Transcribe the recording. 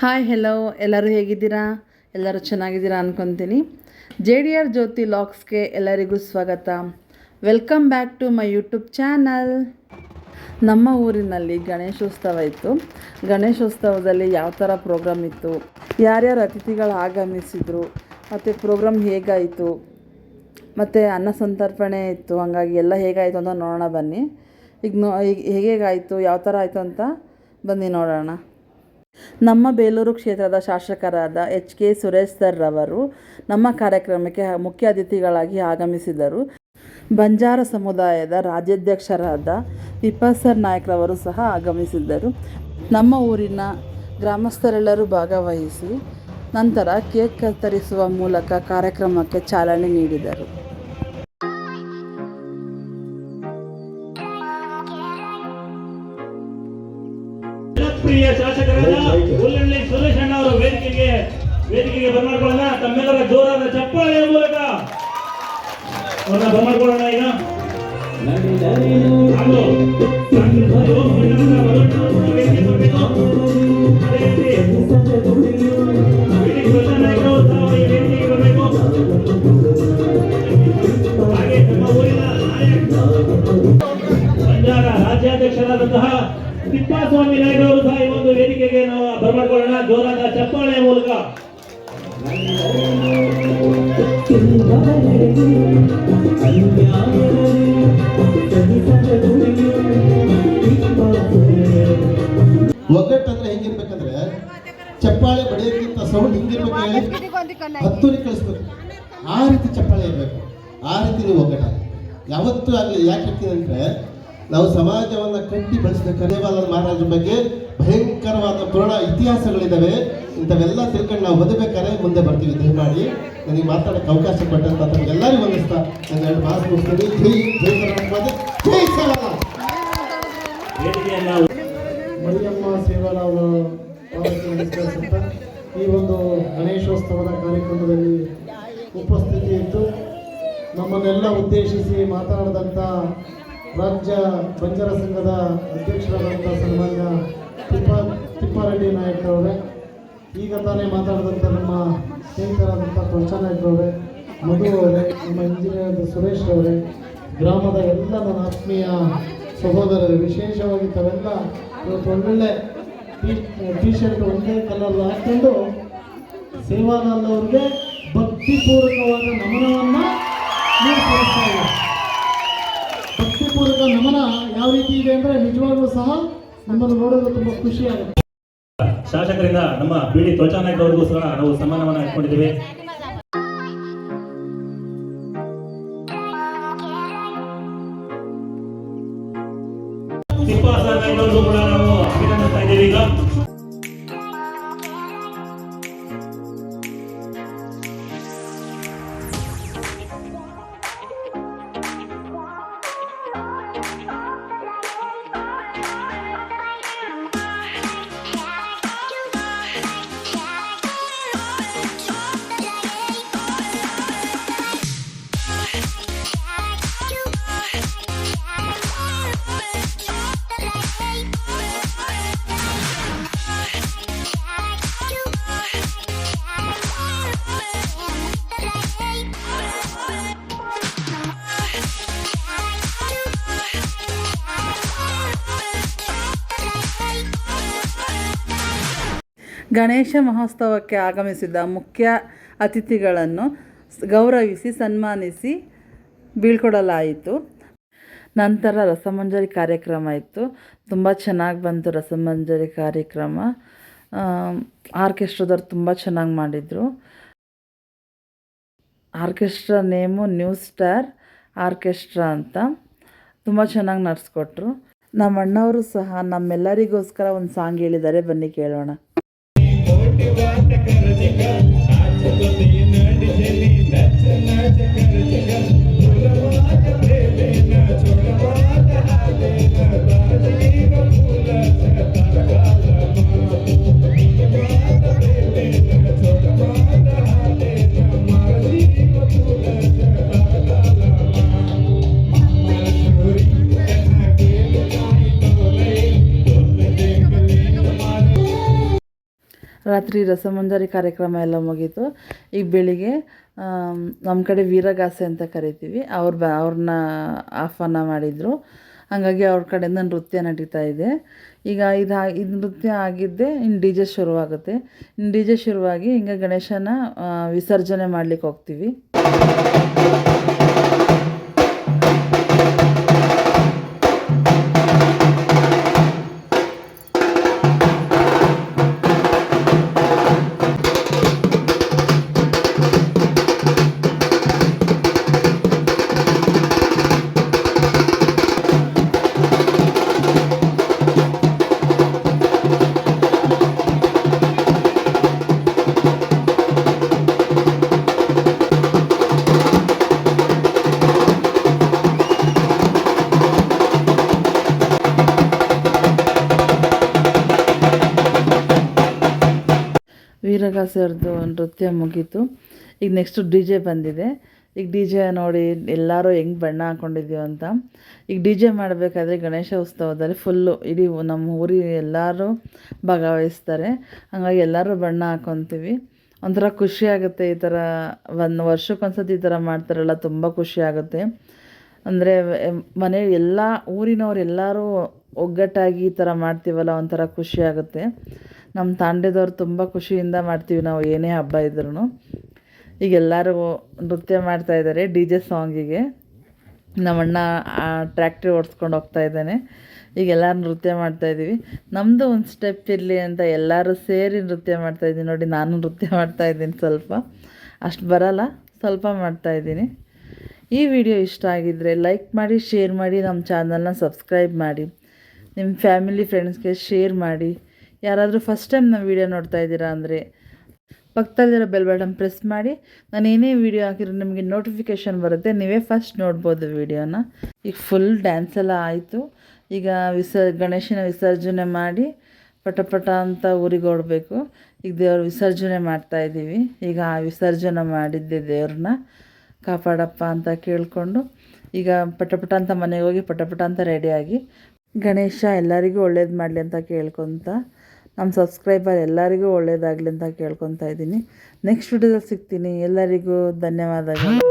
Hi hello ಎಲ್ಲರೂ ಹೇಗಿದ್ದೀರಾ? ಎಲ್ಲರೂ ಚೆನ್ನಾಗಿದ್ದೀರಾ ಅಂದ್ಕೊತೀನಿ ಜೆ ಡಿ ಆರ್ ಜ್ಯೋತಿ ಲಾಕ್ಸ್ಗೆ ಎಲ್ಲರಿಗೂ ಸ್ವಾಗತ. Welcome back to my YouTube channel ನಮ್ಮ ಊರಿನಲ್ಲಿ ಗಣೇಶೋತ್ಸವ ಇತ್ತು. ಗಣೇಶೋತ್ಸವದಲ್ಲಿ ಯಾವ ಥರ ಪ್ರೋಗ್ರಾಮ್ ಇತ್ತು? ಯಾರ್ಯಾರು ಅತಿಥಿಗಳು ಆಗಮಿಸಿದರು? ಮತ್ತು ಪ್ರೋಗ್ರಾಮ್ ಹೇಗಾಯಿತು? ಮತ್ತು ಅನ್ನ ಸಂತರ್ಪಣೆ ಇತ್ತು. ಹಾಗಾಗಿ ಎಲ್ಲ ಹೇಗಾಯಿತು ಅಂತ ನೋಡೋಣ ಬನ್ನಿ. ಈಗ ನೋ ಈಗ ಹೇಗೇಗಾಯಿತು ಯಾವ ಥರ ಆಯಿತು ಅಂತ ಬನ್ನಿ ನೋಡೋಣ. ನಮ್ಮ ಬೇಲೂರು ಕ್ಷೇತ್ರದ ಶಾಸಕರಾದ ಎಚ್ ಕೆ ಸುರೇಶ್ ಸರ್ ರವರು ನಮ್ಮ ಕಾರ್ಯಕ್ರಮಕ್ಕೆ ಮುಖ್ಯ ಅತಿಥಿಗಳಾಗಿ ಆಗಮಿಸಿದರು. ಬಂಜಾರ ಸಮುದಾಯದ ರಾಜ್ಯಾಧ್ಯಕ್ಷರಾದ ವಿಪಸರ್ ನಾಯಕ್ರವರು ಸಹ ಆಗಮಿಸಿದ್ದರು. ನಮ್ಮ ಊರಿನ ಗ್ರಾಮಸ್ಥರೆಲ್ಲರೂ ಭಾಗವಹಿಸಿ ನಂತರ ಕೇಕ್ ಕತ್ತರಿಸುವ ಮೂಲಕ ಕಾರ್ಯಕ್ರಮಕ್ಕೆ ಚಾಲನೆ ನೀಡಿದರು. ಜನಪ್ರಿಯ ಶಾಸಕರಾದ ಹುಲ್ಲಳ್ಳಿ ಸುರೇಶ್ ಅಣ್ಣ ಅವರು ವೇದಿಕೆಗೆ ವೇದಿಕೆಗೆ ಬರ್ಮಾಡ್ಕೊಳ್ಳೋಣ. ತಮ್ಮೆಲ್ಲರ ಜೋರಾದ ಚಪ್ಪಾಳೆಯ ಮೂಲಕ. ಅವ್ರನ್ನ ಬರ್ಮಾಡ್ಕೊಳ್ಳೋಣ ಈಗ. ಹಾಗೂ ನಮ್ಮ ಊರಿನ ನಾಯಕ ಬಂಜಾರ ರಾಜ್ಯಾಧ್ಯಕ್ಷರಾದಂತಹ ತಿಪ್ಪಸ್ವಾಮಿ ನಾಯ್ಡು ಅವರು ಸಹ ಈ ಒಂದು ವೇದಿಕೆಗೆ ನಾವು ಬರ್ಮಾಡ್ಕೊಳ್ಳೋಣ. ಜೋರಾದ ಚಪ್ಪಾಳೆ ಮೂಲಕ. ಒಗ್ಗಟ್ಟಂದ್ರೆ ಹೆಂಗಿರ್ಬೇಕಂದ್ರೆ ಚಪ್ಪಾಳೆ ಬಡಿಯೋಕ್ಕಿಂತ ಸೌಂಡ್ ಹಿಂಗಿರ್ಬೇಕು ಹತ್ತೂರಿ ಕಳಿಸ್ಬೇಕು. ಆ ರೀತಿ ಚಪ್ಪಾಳೆ ಇರಬೇಕು. ಆ ರೀತಿ ನೀವು ಒಗ್ಗಟ್ಟ ಯಾವತ್ತೂ ಆಗಲಿ, ಯಾಕೆ ಹೇಳ್ತೀನಿ ಅಂದ್ರೆ ನಾವು ಸಮಾಜವನ್ನು ಕಟ್ಟಿ ಬೆಳೆಸಿದ ದೇವಾಲಯ ಮಹಾರಾಜರ ಬಗ್ಗೆ ಭಯಂಕರವಾದ ಪುರಾಣ ಇತಿಹಾಸಗಳಿದ್ದಾವೆ ಇಂಥವೆಲ್ಲ ತಿಳ್ಕೊಂಡು ನಾವು ಓದಬೇಕಾದ್ರೆ ಮುಂದೆ ಬರ್ತೀವಿ. ದಯಮಾಡಿ ನನಗೆ ಮಾತಾಡೋಕ್ಕೆ ಅವಕಾಶ ಕೊಟ್ಟಂತ ತಮಗೆಲ್ಲರಿಗೂ ವಂದಿಸ್ತಾ ನನ್ನ ಎರಡು ಮಾತು ಮುಗಿಸ್ತೀನಿ. ಜೈ ಜೈ ಜೈ ಮರಿಯಮ್ಮ ಸೇವಾರಾವ್ ಈ ಒಂದು ಗಣೇಶೋತ್ಸವದ ಕಾರ್ಯಕ್ರಮದಲ್ಲಿ ಉಪಸ್ಥಿತಿ ಇತ್ತು ನಮ್ಮನ್ನೆಲ್ಲ ಉದ್ದೇಶಿಸಿ ಮಾತನಾಡಿದಂಥ ರಾಜ್ಯ ಬಂಜಾರ ಸಂಘದ ಅಧ್ಯಕ್ಷರಾದಂಥ ಸನ್ಮಾನ್ಯ ತಿಪ್ಪ ತಿಪ್ಪಾರೆಡ್ಡಿ ನಾಯಕ್ ಅವರೇ, ಈಗ ತಾನೇ ಮಾತಾಡಿದಂಥ ನಮ್ಮ ಸ್ನೇಹಿತರಾದಂಥ ತ್ವಚ ನಾಯಕ್ ಅವರೇ, ಮಧು ಅವರೇ, ನಮ್ಮ ಇಂಜಿನಿಯರ್ ಸುರೇಶ್ ಅವರೇ, ಗ್ರಾಮದ ಎಲ್ಲ ನನ್ನ ಆತ್ಮೀಯ ಸಹೋದರರು, ವಿಶೇಷವಾಗಿ ತಾವೆಲ್ಲ ಇವತ್ತು ಒಳ್ಳೊಳ್ಳೆ ಟೀ ಟೀ ಶರ್ಟ್ ಒಂದೇ ಕಲರ್ ಹಾಕ್ಕೊಂಡು ಸೇವಾಲಾಲ್ ಅವ್ರಿಗೆ ಭಕ್ತಿಪೂರ್ವಕವಾದ ನಮನವನ್ನು ಯಾವ ರೀತಿ ಇದೆ ಅಂದ್ರೆ ನಿಜವಾಗ್ಲೂ ಸಹ ನಿಮ್ಮನ್ನು ನೋಡೋದು ತುಂಬ ಖುಷಿಯಾಗುತ್ತೆ. ಶಾಸಕರಿಂದ ನಮ್ಮ ಬಿ ಡಿ ತ್ವಚಾ ನಾಯ್ಕ ಅವರಿಗೋಸ್ಕರ ನಾವು ಸನ್ಮಾನವನ್ನು ಇಟ್ಕೊಂಡಿದ್ದೀವಿ. ಗಣೇಶ ಮಹೋತ್ಸವಕ್ಕೆ ಆಗಮಿಸಿದ ಮುಖ್ಯ ಅತಿಥಿಗಳನ್ನು ಗೌರವಿಸಿ ಸನ್ಮಾನಿಸಿ ಬೀಳ್ಕೊಡಲಾಯಿತು. ನಂತರ ರಸಮಂಜರಿ ಕಾರ್ಯಕ್ರಮ ಇತ್ತು. ತುಂಬ ಚೆನ್ನಾಗಿ ಬಂತು ರಸಮಂಜರಿ ಕಾರ್ಯಕ್ರಮ. ಆರ್ಕೆಸ್ಟ್ರಾದವ್ರು ತುಂಬ ಚೆನ್ನಾಗಿ ಮಾಡಿದರು. Orchestra name new star orchestra ಅಂತ ತುಂಬ ಚೆನ್ನಾಗಿ ನಡೆಸ್ಕೊಟ್ರು. ನಮ್ಮ ಅಣ್ಣವರು ಸಹ ನಮ್ಮೆಲ್ಲರಿಗೋಸ್ಕರ ಒಂದು ಸಾಂಗ್ ಹೇಳಿದ್ದಾರೆ, ಬನ್ನಿ ಕೇಳೋಣ. got ರಾತ್ರಿ ರಸಮಂಜರಿ ಕಾರ್ಯಕ್ರಮ ಎಲ್ಲ ಮುಗೀತು. ಈಗ ಬೆಳಿಗ್ಗೆ ನಮ್ಮ ಕಡೆ ವೀರಗಾಸೆ ಅಂತ ಕರಿತೀವಿ. ಅವ್ರು ಬ ಅವ್ರನ್ನ ಆಹ್ವಾನ ಮಾಡಿದರು. ಹಾಗಾಗಿ ಅವ್ರ ಕಡೆಯಿಂದ ನೃತ್ಯ ನಡೀತಾ ಇದೆ. ಈಗ ಇದು ಇದು ನೃತ್ಯ ಆಗಿದ್ದೆ ಇನ್ನು ಡಿ ಜೆ ಶುರುವಾಗುತ್ತೆ. ಇನ್ನು ಡಿ ಜೆ ಶುರುವಾಗಿ ಹಿಂಗೆ ಗಣೇಶನ ವಿಸರ್ಜನೆ ಮಾಡ್ಲಿಕ್ಕೆ ಹೋಗ್ತೀವಿ. ವೀರಗಾಸರ್ದು ನೃತ್ಯ ಮುಗೀತು. ಈಗ ನೆಕ್ಸ್ಟು ಡಿ ಜೆ ಬಂದಿದೆ. ಈಗ ಡಿ ಜೆ ನೋಡಿ ಎಲ್ಲರೂ ಹೆಂಗೆ ಬಣ್ಣ ಹಾಕ್ಕೊಂಡಿದ್ದೀವಿ ಅಂತ. ಈಗ ಡಿ ಜೆ ಮಾಡಬೇಕಾದ್ರೆ ಗಣೇಶ ಉತ್ಸವದಲ್ಲಿ ಫುಲ್ಲು ಇಡೀ ನಮ್ಮ ಊರಿಗೆ ಎಲ್ಲರೂ ಭಾಗವಹಿಸ್ತಾರೆ. ಹಾಗಾಗಿ ಎಲ್ಲರೂ ಬಣ್ಣ ಹಾಕ್ಕೊತೀವಿ ಒಂಥರ ಖುಷಿ ಆಗುತ್ತೆ ಈ ಥರ ಒಂದು ವರ್ಷಕ್ಕೊಂದ್ಸತಿ ಈ ಥರ ಮಾಡ್ತಾರಲ್ಲ, ತುಂಬ ಖುಷಿ ಆಗುತ್ತೆ. ಅಂದರೆ ಮನೆ ಎಲ್ಲ ಊರಿನವ್ರು ಎಲ್ಲರೂ ಒಗ್ಗಟ್ಟಾಗಿ ಈ ಥರ ಮಾಡ್ತೀವಲ್ಲ, ಒಂಥರ ಖುಷಿ ಆಗುತ್ತೆ. ನಮ್ಮ ತಾಂಡ್ಯದವ್ರು ತುಂಬ ಖುಷಿಯಿಂದ ಮಾಡ್ತೀವಿ ನಾವು ಏನೇ ಹಬ್ಬ ಇದ್ರೂ ಈಗ ಎಲ್ಲರೂ ನೃತ್ಯ ಮಾಡ್ತಾ ಇದ್ದಾರೆ ಡಿ ಜೆ ಸಾಂಗಿಗೆ ನಮ್ಮಣ್ಣ ಟ್ರ್ಯಾಕ್ಟ್ರಿ ಓಡಿಸ್ಕೊಂಡು ಹೋಗ್ತಾ ಇದ್ದಾನೆ. ಈಗ ಎಲ್ಲರೂ ನೃತ್ಯ ಮಾಡ್ತಾಯಿದ್ದೀವಿ ನಮ್ಮದು ಒಂದು ಸ್ಟೆಪ್ ಇರಲಿ ಅಂತ ಎಲ್ಲರೂ ಸೇರಿ ನೃತ್ಯ ಮಾಡ್ತಾಯಿದ್ದೀನಿ ನೋಡಿ, ನಾನು ನೃತ್ಯ ಮಾಡ್ತಾಯಿದ್ದೀನಿ ಸ್ವಲ್ಪ. ಅಷ್ಟು ಬರಲ್ಲ, ಸ್ವಲ್ಪ ಮಾಡ್ತಾಯಿದ್ದೀನಿ ಈ ವಿಡಿಯೋ ಇಷ್ಟ ಆಗಿದ್ದರೆ ಲೈಕ್ ಮಾಡಿ ಶೇರ್ ಮಾಡಿ ನಮ್ಮ ಚಾನಲ್ನ ಸಬ್ಸ್ಕ್ರೈಬ್ ಮಾಡಿ. ನಿಮ್ಮ ಫ್ಯಾಮಿಲಿ ಫ್ರೆಂಡ್ಸ್ಗೆ ಶೇರ್ ಮಾಡಿ. ಯಾರಾದರೂ ಫಸ್ಟ್ ಟೈಮ್ ನಮ್ಮ ವಿಡಿಯೋ ನೋಡ್ತಾ ಇದ್ದೀರಾ ಅಂದರೆ, ಪಕ್ಕದಲ್ಲಿರೋ ಬೆಲ್ ಬಟನ್ ಪ್ರೆಸ್ ಮಾಡಿ, ನಾನು ಏನೇ ವೀಡಿಯೋ ಹಾಕಿರೋ ನಿಮಗೆ ನೋಟಿಫಿಕೇಷನ್ ಬರುತ್ತೆ, ನೀವೇ ಫಸ್ಟ್ ನೋಡ್ಬೋದು ವೀಡಿಯೋನ ಈಗ ಫುಲ್ ಡ್ಯಾನ್ಸ್ ಎಲ್ಲ ಆಯಿತು. ಈಗ ವಿಸ ಗಣೇಶನ ವಿಸರ್ಜನೆ ಮಾಡಿ ಪಟ ಪಟ ಅಂತ ಊರಿಗೆ ಓಡಬೇಕು ಈಗ ದೇವ್ರ ವಿಸರ್ಜನೆ ಮಾಡ್ತಾ ಇದ್ದೀವಿ. ಈಗ ಆ ವಿಸರ್ಜನೆ ಮಾಡಿದ್ದೆ ದೇವ್ರನ್ನ. ಕಾಪಾಡಪ್ಪ ಅಂತ ಕೇಳಿಕೊಂಡು, ಈಗ ಪಟ ಪಟ ಅಂತ ಮನೆಗೆ ಹೋಗಿ ಪಟ ಪಟ ಅಂತ ರೆಡಿಯಾಗಿ ಗಣೇಶ ಎಲ್ಲರಿಗೂ ಒಳ್ಳೇದು ಮಾಡಲಿ ಅಂತ ಕೇಳ್ಕೊತ ನಮ್ಮ ಸಬ್ಸ್ಕ್ರೈಬರ್ ಎಲ್ಲರಿಗೂ ಒಳ್ಳೆಯದಾಗಲಿ ಅಂತ ಕೇಳ್ಕೊತಾ ಇದ್ದೀನಿ. ನೆಕ್ಸ್ಟ್ ವಿಡಿಯೋದಲ್ಲಿ ಸಿಗ್ತೀನಿ. ಎಲ್ಲರಿಗೂ ಧನ್ಯವಾದಗಳು.